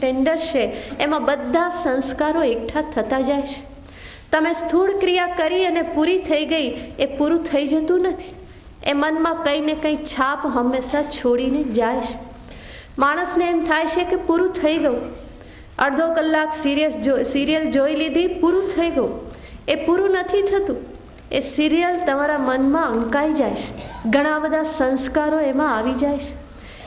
Tender છે, એમાં બધા સંસ્કારો એકઠા થતા જાય છે. તમે સ્થૂળ ક્રિયા કરી અને પૂરી થઈ ગઈ, એ પૂરું થઈ જતું નથી. એ મનમાં કંઈ ને કંઈ છાપ હંમેશા છોડીને જાય છે. માણસને એમ થાય છે કે પૂરું થઈ ગયું. અડધો કલાક સિરિયસ જો, સિરિયલ જોઈ લીધી, પૂરું થઈ ગયું. એ પૂરું નથી થતું. એ સિરિયલ તમારા મનમાં અંકાઈ જાય છે. ઘણા બધા સંસ્કારો એમાં આવી જાય છે.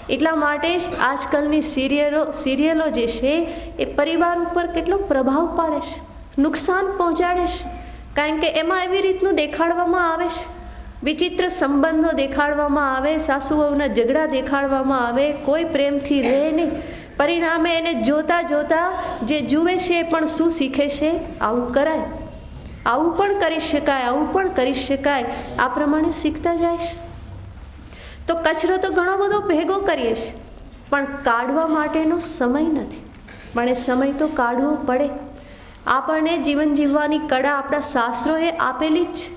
એટલા માટે જ આજકાલની સિરિયલો સિરિયલો જે છે, એ પરિવાર ઉપર કેટલો પ્રભાવ પાડે છે, નુકસાન પહોંચાડે છે. કારણ કે એમાં એવી રીતનું દેખાડવામાં આવે છે. વિચિત્ર સંબંધો દેખાડવામાં આવે સાસુ વહુના ઝઘડા દેખાડવામાં આવે, કોઈ પ્રેમથી રહે નહીં. પરિણામે એને જોતા જોતા જે જુએ છે એ પણ શું શીખે છે, આવું કરાય. આવું પણ કરી શકાય, આવું પણ કરી શકાય. આ પ્રમાણે શીખતા જાય છે. તો કચરો તો ઘણો બધો ભેગો કરીએ છીએ, પણ કાઢવા માટેનો સમય નથી. પણ એ સમય તો કાઢવો પડે. આપણને જીવન જીવવાની કળા આપણા શાસ્ત્રોએ આપેલી જ છે.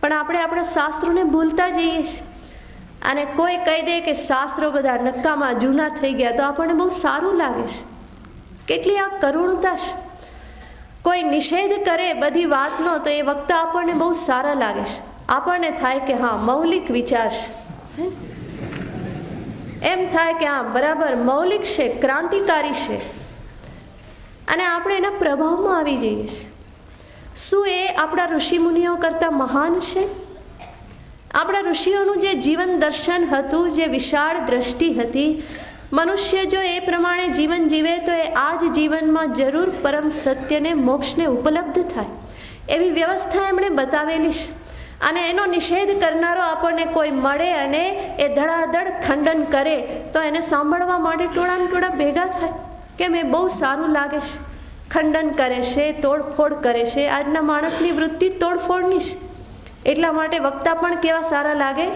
પણ આપણે આપણા શાસ્ત્રોને ભૂલતા જઈએ છીએ. અને કોઈ કહી દે કે શાસ્ત્રો બધા નક્કામાં જૂના થઈ ગયા તો આપણને બહુ સારું લાગે છે. કેટલી આ કરુણતા છે. કોઈ નિષેધ કરે બધી વાતનો તો એ વખતે આપણને બહુ સારા લાગે છે. આપણને થાય કે હા, મૌલિક વિચાર છે. એમ થાય કે આ બરાબર મૌલિક છે, ક્રાંતિકારી છે. અને આપણે એના પ્રભાવમાં આવી જઈએ છીએ. શું એ આપણા ઋષિમુનિઓ કરતાં મહાન છે? આપણા ઋષિઓનું જે જીવન દર્શન હતું, જે વિશાળ દ્રષ્ટિ હતી, મનુષ્ય જો એ પ્રમાણે જીવન જીવે તો એ આ જ જીવનમાં જરૂર પરમ સત્યને, મોક્ષને ઉપલબ્ધ થાય. એવી વ્યવસ્થા એમણે બતાવેલી છે. અને એનો નિષેધ કરનારો આપણને કોઈ મળે અને એ ધડાધડ ખંડન કરે, તો એને સાંભળવા માટે ટોળાને ટોળા ભેગા થાય. કે મેં બહુ સારું લાગે છે. ખંડન કરે છે, તોડફોડ કરે છે. આજના માણસની વૃત્તિ તોડફોડની છે. એટલા માટે વક્તા પણ કેવા સારા લાગે?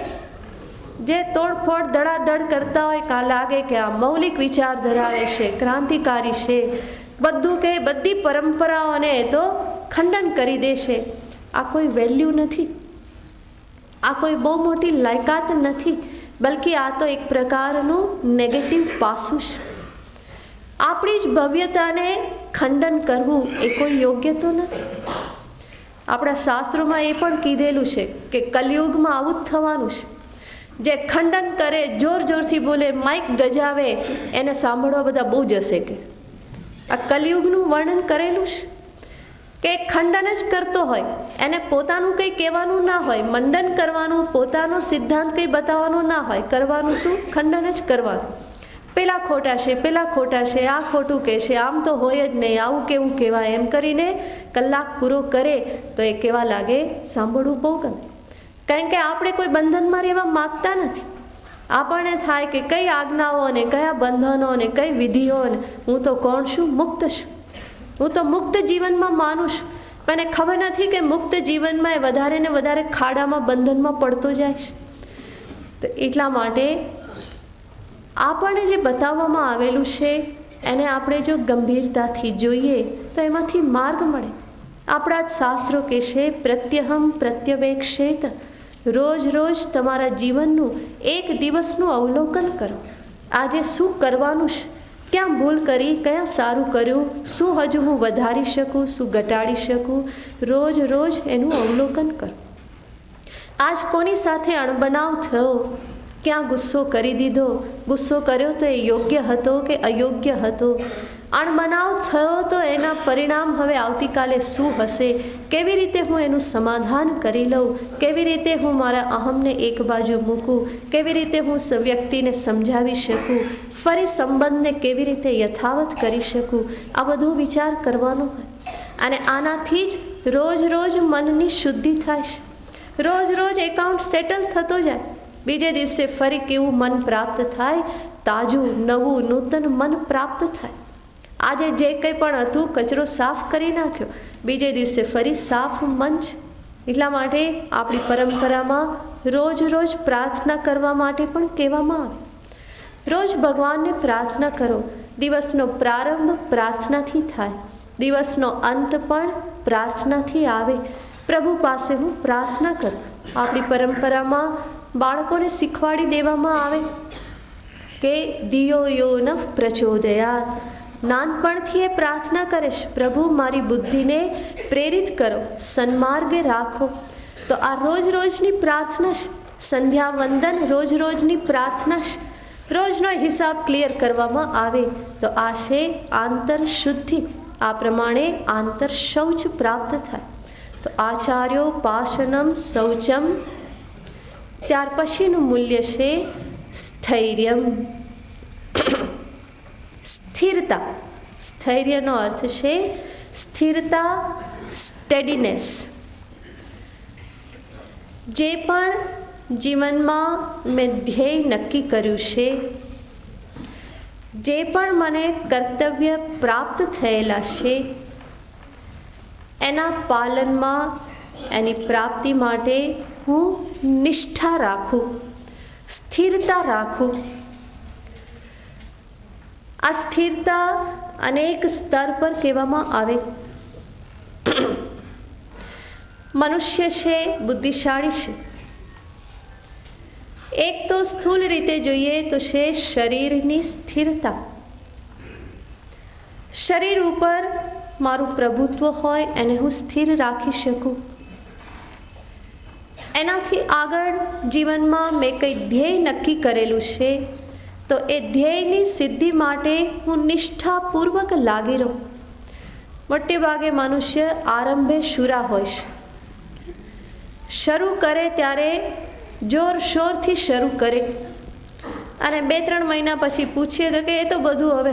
જે તોડફોડ ધડાધડ કરતા હોય, કા લાગે કે આ મૌલિક વિચાર ધરાવે છે, ક્રાંતિકારી છે. બધું કે બધી પરંપરાઓને એ તો ખંડન કરી દેશે આ કોઈ વેલ્યુ નથી. આ કોઈ બહુ મોટી લાયકાત નથી, બલકી આ તો એક પ્રકારનું નેગેટિવ પાસું છે. આપણી જ ભવ્યતાને ખંડન કરવું એ કોઈ યોગ્ય તો નથી. આપણા શાસ્ત્રોમાં એ પણ કીધેલું છે કે કલયુગમાં આવું જ થવાનું છે. જે ખંડન કરે, જોર જોરથી બોલે, માઇક ગજાવે, એને સાંભળવા બધા બહુ જશે કે. આ કલયુગનું વર્ણન કરેલું છે. કે ખંડન જ કરતો હોય, એને પોતાનું કંઈ કહેવાનું ના હોય, મંડન કરવાનું, પોતાનો સિદ્ધાંત કંઈ બતાવવાનું ના હોય, કરવાનું શું? ખંડન જ કરવાનું. પેલા ખોટા છે, પેલા ખોટા છે, આ ખોટું કહેશે આમ તો હોય જ નહીં, આવું કેવું કહેવાય, એમ કરીને કલાક પૂરો કરે તો એ કેવા લાગે, સાંભળવું બહુ ગમે. કારણ કે આપણે કોઈ બંધનમાં રહેવા માગતા નથી. આપણને થાય કે કઈ આજ્ઞાઓ અને કયા બંધનો અને કઈ વિધિઓ અને હું તો કોણ છું? મુક્ત છું. હું તો મુક્ત જીવનમાં માનું છું. એને ખબર નથી કે મુક્ત જીવનમાં એ વધારે ને વધારે ખાડામાં, બંધનમાં પડતો જાય તો એટલા માટે આપણને જે બતાવવામાં આવેલું છે, એને આપણે જો ગંભીરતાથી જોઈએ, તો એમાંથી માર્ગ મળે. આપણા જ શાસ્ત્રો કે છે, પ્રત્યહમ પ્રત્યવેક્ષેત. રોજ રોજ તમારા જીવનનું એક દિવસનું અવલોકન કરો. આજે શું કરવાનું છે? ક્યાં ભૂલ કરી, ક્યાં સારું કર્યું, શું હજુ હું વધારી શકું, શું ઘટાડી શકું, રોજ રોજ એનું અવલોકન કરો. આજ કોની સાથે અણબનાવ થયો? ક્યાં ગુસ્સો કરી દીધો? ગુસ્સો કર્યો તો એ યોગ્ય હતો કે અયોગ્ય હતો? અણબનાવ થયો તો એના પરિણામ હવે આવતીકાલે શું હશે? કેવી રીતે હું એનું સમાધાન કરી લઉં? કેવી રીતે હું મારા અહમને એક બાજુ મૂકું? કેવી રીતે હું વ્યક્તિને સમજાવી શકું? ફરી સંબંધને કેવી રીતે યથાવત કરી શકું? આ બધો વિચાર કરવાનો હોય. અને આનાથી જ રોજ રોજ મનની શુદ્ધિ થાય છે. રોજ રોજ એકાઉન્ટ સેટલ થતો જાય. બીજે દિવસે ફરી કેવું મન પ્રાપ્ત થાય? તાજું, નવું, નૂતન મન પ્રાપ્ત થાય. આજે જે કંઈ પણ હતું, કચરો સાફ કરી નાખ્યો. બીજે દિવસે ફરી સાફ મંચ. એટલા માટે આપણી પરંપરામાં રોજ રોજ પ્રાર્થના કરવા માટે પણ કહેવામાં આવે. રોજ ભગવાનને પ્રાર્થના કરો. દિવસનો પ્રારંભ પ્રાર્થનાથી થાય. દિવસનો અંત પણ પ્રાર્થનાથી આવે. પ્રભુ પાસે હું પ્રાર્થના કરું. આપણી પરંપરામાં બાળકોને શીખવાડી દેવામાં આવે? કે દિયો યો ન પ્રચોદયા. નાનપણથી એ પ્રાર્થના કરીશ પ્રભુ, મારી બુદ્ધિને પ્રેરિત કરો, સન્માર્ગે રાખો. તો આ રોજ રોજની પ્રાર્થના સંધ્યા વંદન રોજ રોજની પ્રાર્થના રોજનો હિસાબ ક્લિયર કરવામાં આવે. તો આ છે આંતર આ પ્રમાણે આંતર શૌચ પ્રાપ્ત થાય. તો આચાર્યો પાશનમ શૌચમ ત્યાર પછીનું મૂલ્ય છે સ્થૈર્યમ. સ્થિરતા. સ્થૈર્યનો અર્થ છે સ્થિરતા સ્ટેડીનેસ જે પણ જીવનમાં મેં ધ્યેય નક્કી કર્યું છે, જે પણ મને કર્તવ્ય પ્રાપ્ત થયેલા છે, એના પાલનમાં, એની પ્રાપ્તિ માટે હું નિષ્ઠા રાખું, સ્થિરતા રાખું. આ સ્થિરતા અનેક સ્તર પર કહેવામાં આવે. મનુષ્ય છે, બુદ્ધિશાળી છે. એક તો સ્થૂલ રીતે જોઈએ તો છે શરીરની સ્થિરતા. શરીર ઉપર મારું પ્રભુત્વ હોય, એને હું સ્થિર રાખી શકું. એનાથી આગળ જીવનમાં મેં કંઈ ધ્યેય નક્કી કરેલું છે, તો એ ધ્યેયની સિદ્ધિ માટે હું નિષ્ઠાપૂર્વક લાગી રહું. મોટે ભાગે મનુષ્ય આરંભે શુરા હોય છે. શરૂ કરે ત્યારે જોર શોરથી શરૂ કરે. અને બે ત્રણ મહિના પછી પૂછીએ તો કે એ તો બધું હવે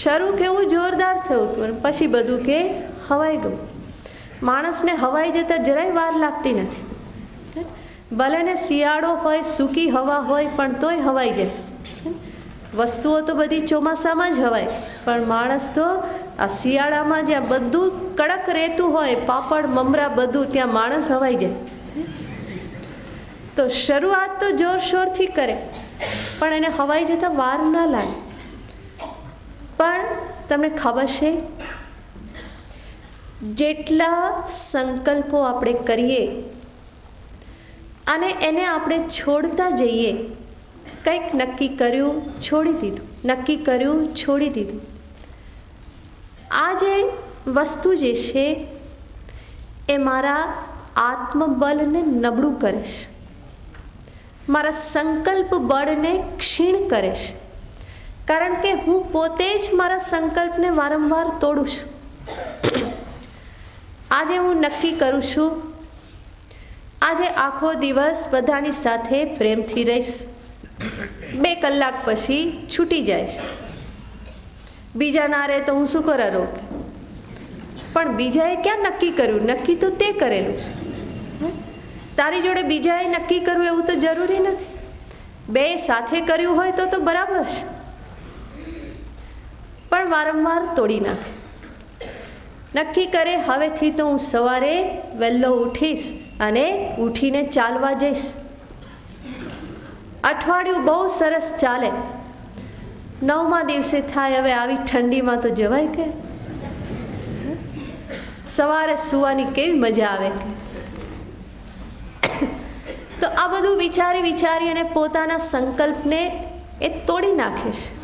શરૂ કેવું જોરદાર થયું હતું પછી બધું કે હવાઈ ગયું. માણસને હવાઈ જતાં જરાય વાર લાગતી નથી. ભલે ને શિયાળો હોય, સૂકી હવા હોય, પણ તોય હવાઈ જાય. વસ્તુઓ તો બધી ચોમાસામાં જ હવાય. પણ માણસ તો આ શિયાળામાં જ્યાં બધું કડક રહેતું હોય, પાપડ, મમરા બધું, ત્યાં માણસ હવાઈ જાય. તો શરૂઆત તો જોરશોરથી કરે, પણ એને હવાઈ જતાં વાર ના લાગે. પણ તમને ખબર છે જેટલા સંકલ્પો આપણે કરીએ અને એને આપણે છોડતા જઈએ, કંઈક નક્કી કર્યું, છોડી દીધું, નક્કી કર્યું, છોડી દીધું. આ જે વસ્તુ જે છે, એ મારા આત્મબળને નબળું કરે છે. મારા સંકલ્પ બળને ક્ષીણ કરે કારણ કે હું પોતે જ મારા સંકલ્પને વારંવાર તોડું છું. આજે હું નક્કી કરું છું, આજે આખો દિવસ બધાની સાથે પ્રેમથી રહીશ. બે કલાક પછી છૂટી છે બીજા ના રહે તો હું શું કરો રોક પણ બીજાએ ક્યાં નક્કી કર્યું? નક્કી તો તે કરેલું છે. તારી જોડે બીજાએ નક્કી કરવું એવું તો જરૂરી નથી. બે સાથે કર્યું હોય તો તો બરાબર છે. પણ વારંવાર તોડી નાખે. નક્કી કરે, હવેથી તો હું સવારે વહેલો ઉઠીશ અને ઉઠીને ચાલવા જઈશ. અઠવાડિયું બહુ સરસ ચાલે. નવમા દિવસે થાય, હવે આવી ઠંડીમાં તો જવાય કે? સવારે સુવાની કેવી મજા આવે કે? તો આ બધું વિચારી વિચારી અને પોતાના સંકલ્પને એ તોડી નાખે છે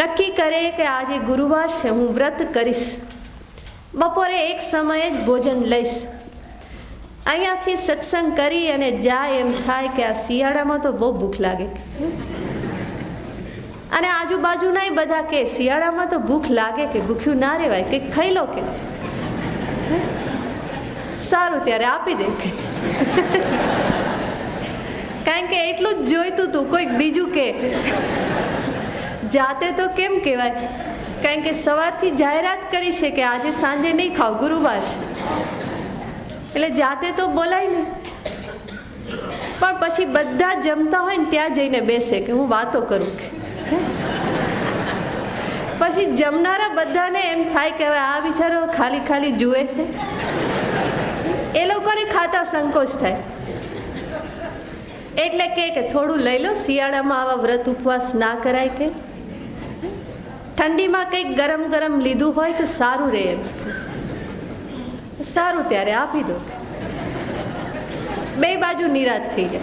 નક્કી કરે કે આજે ગુરુવાર છે, હું વ્રત કરીશ. બપોરે એક સમયે જ ભોજન લઈશ. અહીંયાથી સત્સંગ કરી અને જાય એમ થાય કે આ શિયાળામાં તો બહુ ભૂખ લાગે. અને આજુબાજુના બધા કે, શિયાળામાં તો ભૂખ લાગે કે, ભૂખ્યું ના રહેવાય કે ખાઈ લો કે. સારું, ત્યારે આપી દે કારણ કે એટલું જ જોઈતું તું, કોઈક બીજું કે. જાતે તો કેમ કહેવાય? કારણ કે સવારથી જાહેરાત કરી છે કે આજે સાંજે નહીં ખાવ, ગુરુવાર છે. એટલે જાતે તો બોલાય ને પણ પછી બધા જમતા હોય ને ત્યાં જઈને બેસે કે હું વાતો કરું કે. પછી જમનારા બધાને એમ થાય કે હવે આ બિચારો ખાલી ખાલી જુએ છે. એ લોકોને ખાતા સંકોચ થાય. એટલે કે કે થોડું લઈ લો, શિયાળામાં આવા વ્રત ઉપવાસ ના કરાય કે. ઠંડીમાં કંઈક ગરમ ગરમ લીધું હોય તો સારું રહે એમ. સારું ત્યારે આપી દો. બે બાજુ નિરાશ થઈ જાય.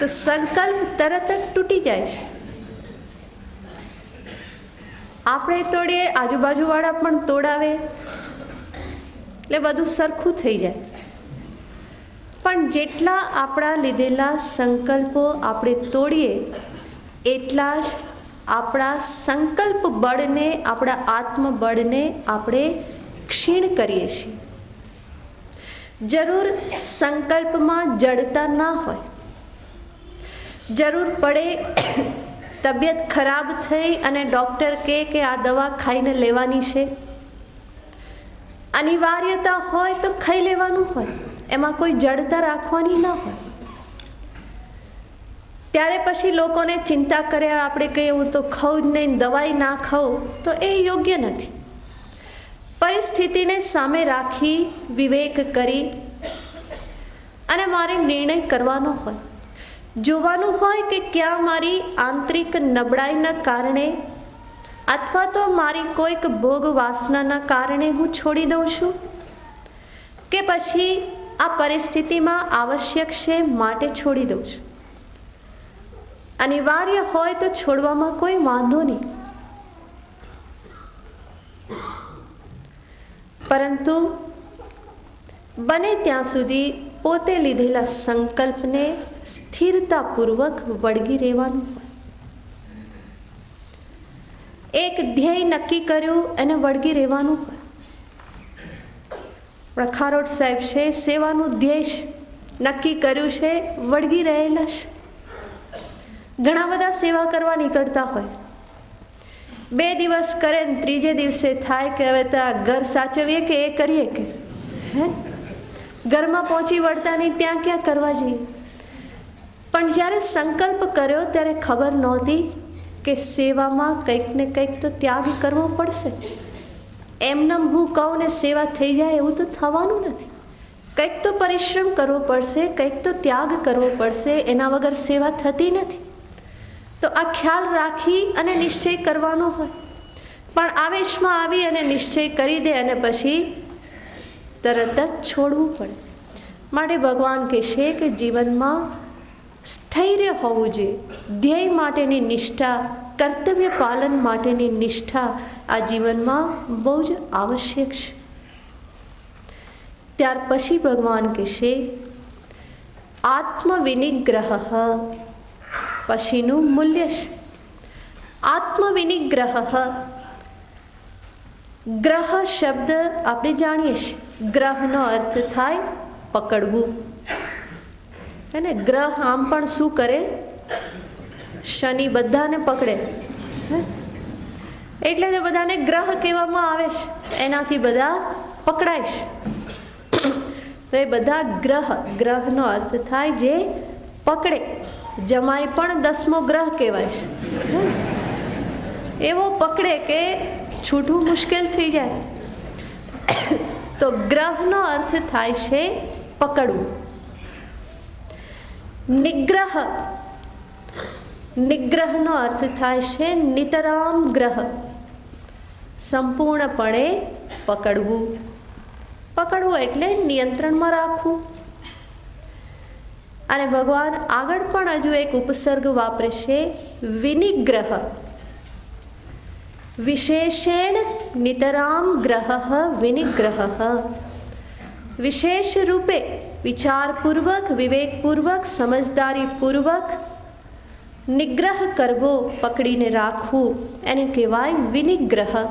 તો સંકલ્પ તરત જ તૂટી જાય છે. આપણે તોડીએ, આજુબાજુવાળા પણ તોડાવે. એટલે બધું સરખું થઈ જાય. પણ જેટલા આપણા લીધેલા સંકલ્પો આપણે તોડીએ એટલા જ આપણા સંકલ્પ બળને, આપણા આત્મબળને આપણે ક્ષીણ કરીએ છીએ. જરૂર સંકલ્પમાં જડતા ના હોય. જરૂર પડે તબિયત ખરાબ થઈ અને ડૉક્ટર કહે કે આ દવા ખાઈને લેવાની છે. અનિવાર્યતા હોય તો ખાઈ લેવાનું હોય. એમાં કોઈ જડતા રાખવાની ના હોય. ત્યારે પછી લોકોને ચિંતા કર્યા આપણે કહીએ હું તો ખાઉં જ નહીં, દવાઈ ના ખાઉં, તો એ યોગ્ય નથી. પરિસ્થિતિને સામે રાખી, વિવેક કરી અને મારે નિર્ણય કરવાનો હોય. જોવાનું હોય કે ક્યાં મારી આંતરિક નબળાઈના કારણે અથવા તો મારી કોઈક ભોગ વાસનાના કારણે હું છોડી દઉં છું કે પછી આ પરિસ્થિતિમાં આવશ્યક છે માટે છોડી દઉં છું. અનિવાર્ય હોય તો છોડવામાં કોઈ વાંધો નહીં. પરંતુ બને ત્યાં સુધી પોતે લીધેલા સંકલ્પને સ્થિરતાપૂર્વક વળગી રહેવાનું. એક ધ્યેય નક્કી કર્યું અને વળગી રહેવાનું. હોય પ્રખારોટ સાહેબ છે, સેવાનું ધ્યેય નક્કી કર્યું છે, વળગી રહેલા છે. ઘણા બધા સેવા કરવા નીકળતા હોય. બે દિવસ કરે ને ત્રીજે દિવસે થાય કે હવે તો આ ઘર સાચવીએ કે એ કરીએ કે? હે? ઘરમાં પહોંચી વળતા નહીં, ત્યાં ક્યાં કરવા જઈએ? પણ જ્યારે સંકલ્પ કર્યો ત્યારે ખબર નહોતી કે સેવામાં કંઈક ને કંઈક તો ત્યાગ કરવો પડશે. એમનેમ હું કહું ને સેવા થઈ જાય એવું તો થવાનું નથી. કંઈક તો પરિશ્રમ કરવો પડશે, કંઈક તો ત્યાગ કરવો પડશે, એના વગર સેવા થતી નથી. તો આ ખ્યાલ રાખી અને નિશ્ચય કરવાનો હોય. પણ આવેશમાં આવી અને નિશ્ચય કરી દે અને પછી તરત જ છોડવું પડે. માટે ભગવાન કહેશે કે જીવનમાં સ્થૈર્ય હોવું જોઈએ. ધ્યેય માટેની નિષ્ઠા, કર્તવ્ય પાલન માટેની નિષ્ઠા આ જીવનમાં બહુ જ આવશ્યક છે. ત્યાર પછી ભગવાન કહેશે, આત્મવિનિગ્રહ પછીનું મૂલ્ય છે આત્મવિનિગ્રહ ગ્રહ શબ્દ આપણે જાણીએ છીએ ગ્રહનો અર્થ થાય પકડવું હે ને ગ્રહ આમ પણ શું કરે શનિ બધાને પકડે એટલે તે બધાને ગ્રહ કહેવામાં આવે છે એનાથી બધા પકડાય છે તો એ બધા ગ્રહ ગ્રહનો અર્થ થાય જે પકડે જમાઈ પણ દસમો ગ્રહ કહેવાય છે. એવો પકડે કે છૂટવું મુશ્કેલ થઈ જાય. તો ગ્રહનો અર્થ થાય છે પકડવું. નિગ્રહ. નિગ્રહનો અર્થ થાય છે નિતરામ ગ્રહ. સંપૂર્ણપણે પકડવું. પકડવું એટલે નિયંત્રણમાં રાખવું. અને ભગવાન આગળ પણ હજુ એક ઉપસર્ગ વાપરે છે વિનિગ્રહ. વિશેષેણ નિતરામ ગ્રહ વિનિગ્રહ. વિશેષ રૂપે વિચારપૂર્વક, વિવેકપૂર્વક, સમજદારીપૂર્વક નિગ્રહ કરવો, પકડીને રાખવું, એને કહેવાય વિનિગ્રહ.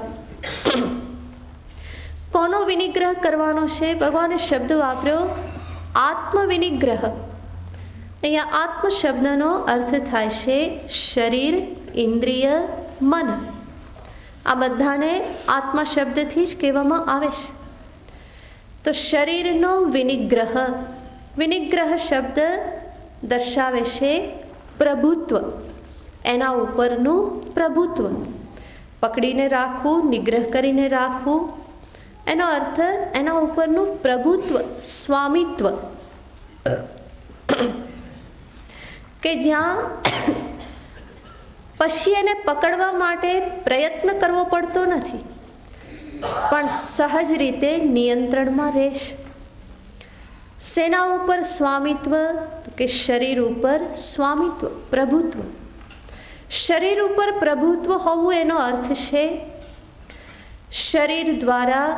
કોનો વિનિગ્રહ કરવાનો છે? ભગવાને શબ્દ વાપર્યો, આત્મવિનિગ્રહ. અહીંયા આત્મ શબ્દનો અર્થ થાય છે શરીર, ઇન્દ્રિય, મન. આ બધાને આત્મા શબ્દથી જ કહેવામાં આવે છે. તો શરીરનો વિનિગ્રહ વિનિગ્રહ શબ્દ દર્શાવે છે પ્રભુત્વ. એના ઉપરનું પ્રભુત્વ. પકડીને રાખવું, નિગ્રહ કરીને રાખવું. એનો અર્થ એના ઉપરનું પ્રભુત્વ, સ્વામિત્વ. કે જ્યાં પછી એને પકડવા માટે પ્રયત્ન કરવો પડતો નથી, પણ સહજ રીતે નિયંત્રણમાં રહેશે. સેના ઉપર સ્વામિત્વ કે શરીર ઉપર સ્વામિત્વ, પ્રભુત્વ? શરીર ઉપર પ્રભુત્વ હોવું એનો અર્થ છે, શરીર દ્વારા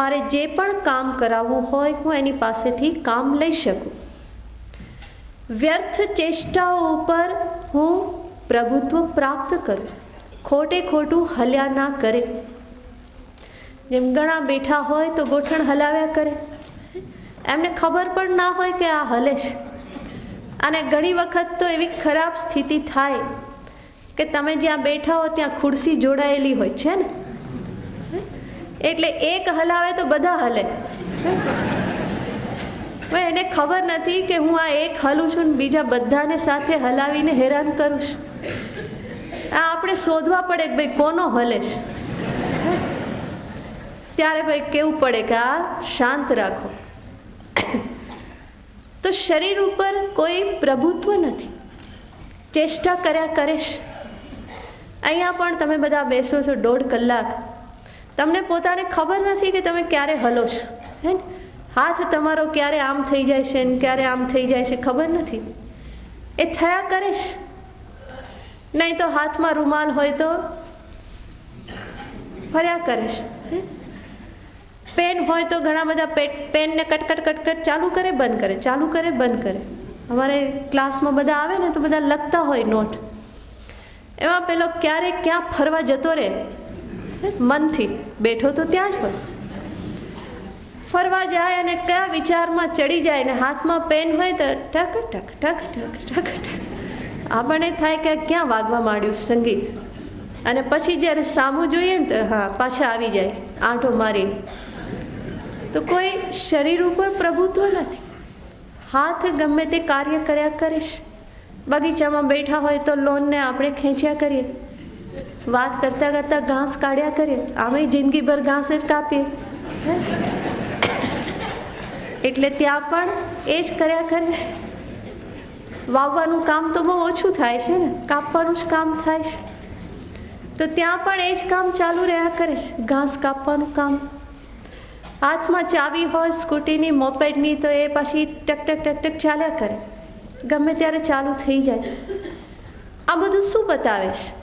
મારે જે પણ કામ કરાવવું હોય હું એની પાસેથી કામ લઈ શકું. વ્યર્થ ચેષ્ટાઓ ઉપર હું પ્રભુત્વ પ્રાપ્ત કરું. ખોટે ખોટું હલ્યા ના કરે. જેમ ઘણા બેઠા હોય તો ગોઠણ હલાવ્યા કરે. એમને ખબર પણ ના હોય કે આ હલે છે. અને ઘણી વખત તો એવી ખરાબ સ્થિતિ થાય કે તમે જ્યાં બેઠા હો ત્યાં ખુરશી જોડાયેલી હોય છે ને? એટલે એક હલાવે તો બધા હલે. હવે એને ખબર નથી કે હું આ એક હલું છું ને બીજા બધાને સાથે હલાવીને હેરાન કરું આ આપણે શોધવા પડે કે ભાઈ કોનો હલે છે? ત્યારે ભાઈ કેવું પડે કે આ શાંત રાખો. તો શરીર ઉપર કોઈ પ્રભુત્વ નથી. ચેષ્ટા કર્યા કરીશ અહીંયા પણ તમે બધા બેસો છો દોઢ કલાક. તમને પોતાને ખબર નથી કે તમે ક્યારે હલો છો. હે ને? હાથ તમારો ક્યારે આમ થઈ જાય છે ને ક્યારે આમ થઈ જાય છે ખબર નથી. એ થયા કરેશ નહીં તો હાથમાં રૂમાલ હોય તો ફર્યા કરેશ પેન હોય તો ઘણા બધા પેટ, પેનને કટકટ કટકટ ચાલુ કરે, બંધ કરે, ચાલુ કરે, બંધ કરે. અમારે ક્લાસમાં બધા આવે ને તો બધા લખતા હોય નોટ. એમાં પેલો ક્યારે ક્યાં ફરવા જતો રહે? મનથી. બેઠો તો ત્યાં જ હોય. ફરવા જાય અને કયા વિચારમાં ચડી જાય ને હાથમાં પેન હોય તો ટક ટક ટક ટક ટક ટક. આપણને થાય કે ક્યાં વાગવા માંડ્યું સંગીત? અને પછી જ્યારે સામું જોઈએ ને તો હા, પાછા આવી જાય, આંટો મારીને. તો કોઈ શરીર ઉપર પ્રભુત્વ નથી. હાથ ગમે તે કાર્ય કર્યા કરીશ. બગીચામાં બેઠા હોય તો લોનને આપણે ખેંચ્યા કરીએ. વાત કરતાં કરતાં ઘાસ કાઢ્યા કરીએ. આમે જિંદગીભર ઘાસ જ કાપીએ. હે? એટલે ત્યાં પણ એ જ કર્યા કરે છે. વાવવાનું કામ તો બહુ ઓછું થાય છે ને, કાપવાનું જ કામ થાય છે. તો ત્યાં પણ એ જ કામ ચાલુ રહ્યા કરે છે, ઘાસ કાપવાનું કામ. હાથમાં ચાવી હોય, સ્કૂટીની, મોપેડની તો એ પછી ટક ટક ટક ટક ચાલ્યા કરે. ગમે ત્યારે ચાલુ થઈ જાય. આ બધું શું બતાવે છે?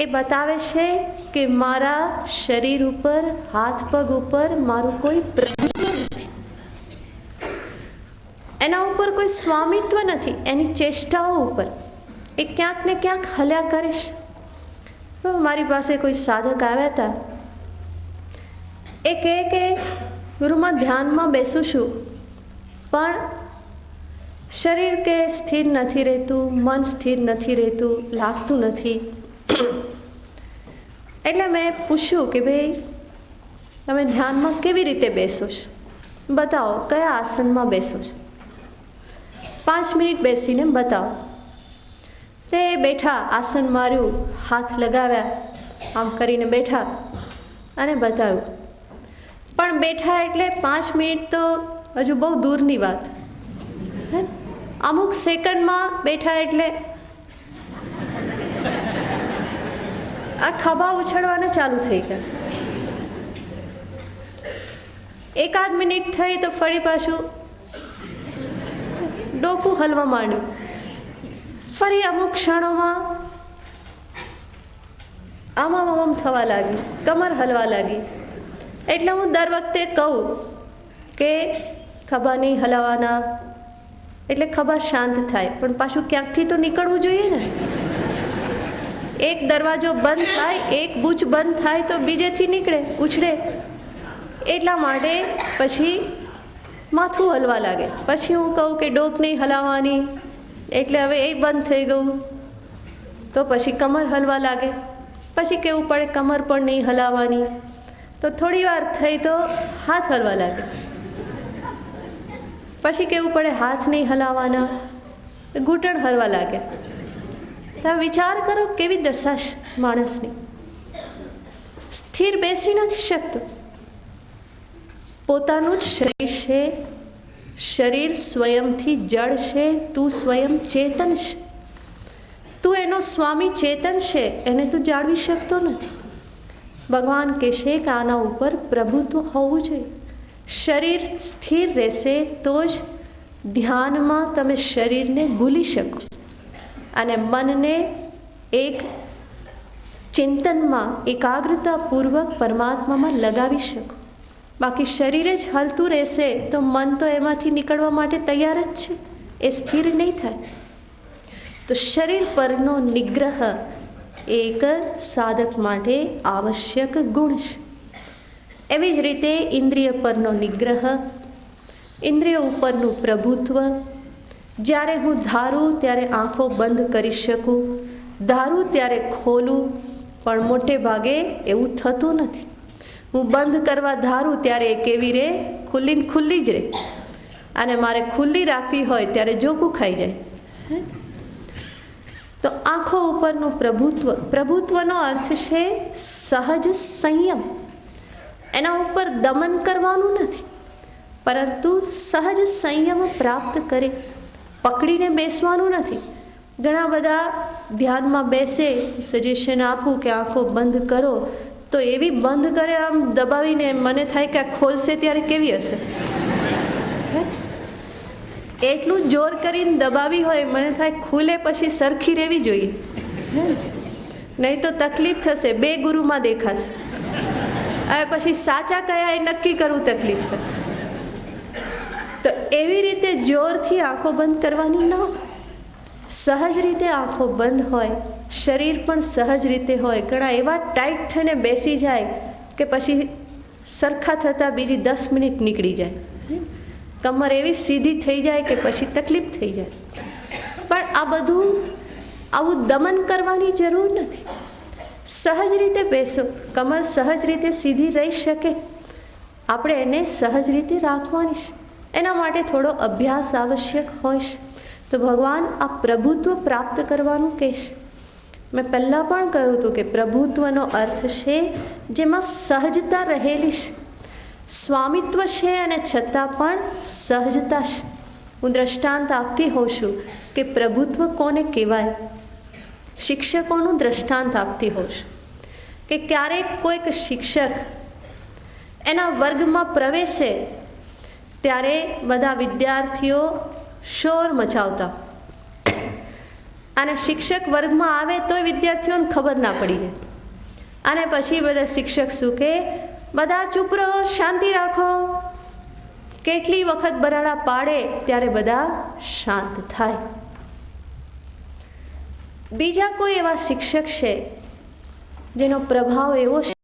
એ બતાવે છે કે મારા શરીર ઉપર, હાથ પગ ઉપર મારું કોઈ પ્રભુત્વ એના ઉપર કોઈ સ્વામિત્વ નથી, એની ચેષ્ટાઓ ઉપર. એ ક્યાંક ને ક્યાંક હલ્યા કરીશ મારી પાસે કોઈ સાધક આવ્યા હતા. એ કહે કે, ગુરુમાં ધ્યાનમાં બેસું છું, પણ શરીર કે સ્થિર નથી રહેતું, મન સ્થિર નથી રહેતું, લાગતું નથી. એટલે મેં પૂછ્યું કે ભાઈ, તમે ધ્યાનમાં કેવી રીતે બેસો છો? બતાવો, કયા આસનમાં બેસો છો? પાંચ મિનિટ બેસીને બતાવો. તે બેઠા આસન માર્યું, હાથ લગાવ્યા, આમ કરીને બેઠા અને બતાવ્યું. પણ બેઠા એટલે પાંચ મિનિટ તો હજુ બહુ દૂરની વાત. અમુક સેકન્ડમાં બેઠા એટલે આ ખભા ઉછળવાના ચાલુ થઈ ગયા. એકાદ મિનિટ થઈ તો ફરી પાછું ડોકું હલવા માંડ્યું. ફરી અમુક ક્ષણોમાં આમામ આમામ થવા લાગી, કમર હલવા લાગી. એટલે હું દર વખતે કહું કે ખભા નહીં હલાવવાના એટલે ખભા શાંત થાય, પણ પાછું ક્યાંકથી તો નીકળવું જોઈએ ને? એક દરવાજો બંધ થાય, એક બૂચ બંધ થાય તો બીજેથી નીકળે, ઉછળે. એટલા માટે પછી માથું હલવા લાગે. પછી હું કહું કે ડોક નહીં હલાવવાની. એટલે હવે એ બંધ થઈ ગયું. તો પછી કમર હલવા લાગે. પછી કેવું પડે કમર પણ નહીં હલાવવાની. તો થોડી વાર થઈ તો હાથ હલવા લાગે. પછી કેવું પડે હાથ નહીં હલાવવાના. ઘૂંટણ હલવા લાગે. તમે વિચાર કરો કેવી દશા માણસની. સ્થિર બેસી નથી શકતો. પોતાનું જ શરીર છે. શરીર સ્વયંથી જળ છે. તું સ્વયં ચેતન છે. તું એનો સ્વામી ચેતન છે. એને તું જાળવી શકતો નથી. ભગવાન કહેશે કે આના ઉપર પ્રભુત્વ હોવું જોઈએ. શરીર સ્થિર રહેશે તો જ ધ્યાનમાં તમે શરીરને ભૂલી શકો. અને મનને એક ચિંતનમાં એકાગ્રતાપૂર્વક પરમાત્મામાં લગાવી શકો. બાકી શરીર જ હલતું રહેશે તો મન તો એમાંથી નીકળવા માટે તૈયાર જ છે. એ સ્થિર નહીં થાય. તો શરીર પરનો નિગ્રહ એક સાધક માટે આવશ્યક ગુણ છે. એવી જ રીતે ઇન્દ્રિય પરનો નિગ્રહ, ઇન્દ્રિય ઉપરનું પ્રભુત્વ. જ્યારે હું ધારું ત્યારે આંખો બંધ કરી શકું. ધારું ત્યારે ખોલું. પણ મોટે ભાગે એવું થતું નથી. હું બંધ કરવા ધારું ત્યારે એ કેવી રે? ખુલ્લીને ખુલ્લી જ રહે અને મારે ખુલ્લી રાખવી હોય ત્યારે જોકું ખાઈ જાય. તો આંખો ઉપરનું પ્રભુત્વ, પ્રભુત્વનો અર્થ છે સહજ સંયમ. એના ઉપર દમન કરવાનું નથી. પરંતુ સહજ સંયમ પ્રાપ્ત કરે. પકડીને બેસવાનું નથી. ઘણા બધા ધ્યાનમાં બેસે સજેશન આપું કે આંખો બંધ કરો. તો એવી બંધ કરે આમ દબાવીને મને થાય કે આ ખોલશે ત્યારે કેવી હશે? એટલું જોર કરીને દબાવી હોય મને થાય ખુલે પછી સરખી રહેવી જોઈએ. નહીં તો તકલીફ થશે, બે ગુરુમાં દેખાશે. હવે પછી સાચા કયા એ નક્કી કરવું તકલીફ થશે. તો એવી રીતે જોરથી આંખો બંધ કરવાની ન. સહજ રીતે આંખો બંધ હોય, શરીર પણ સહજ રીતે હોય. ઘણા એવા ટાઈટ થઈને બેસી જાય કે પછી સરખા થતાં બીજી દસ મિનિટ નીકળી જાય. કમર એવી સીધી થઈ જાય કે પછી તકલીફ થઈ જાય. પણ આ બધું આવું દમન કરવાની જરૂર નથી. સહજ રીતે બેસો. કમર સહજ રીતે સીધી રહી શકે. આપણે એને સહજ રીતે રાખવાની છે. એના માટે થોડો અભ્યાસ આવશ્યક હોય છે. તો ભગવાન, આ પ્રભુત્વ પ્રાપ્ત કરવાનું કહેશે. મેં પહેલાં પણ કહ્યું હતું કે પ્રભુત્વનો અર્થ છે જેમાં સહજતા રહેલી છે. સ્વામિત્વ છે અને છતાં પણ સહજતા છે. હું દ્રષ્ટાંત આપતી હોઉં છું કે પ્રભુત્વ કોને કહેવાય? શિક્ષકોનું દ્રષ્ટાંત આપતી હોઉં છું કે ક્યારેક કોઈક શિક્ષક એના વર્ગમાં પ્રવેશે, ત્યારે બધા વિદ્યાર્થીઓ શોર મચાવતા. અને શિક્ષક વર્ગમાં આવે તોય વિદ્યાર્થીઓને ખબર ના પડી જાય. અને પછી બધા શિક્ષક શું કે બધા ચૂપ રહો, શાંતિ રાખો. કેટલી વખત બરાડા પાડે ત્યારે બધા શાંત થાય. બીજા કોઈ એવા શિક્ષક છે જેનો પ્રભાવ એવો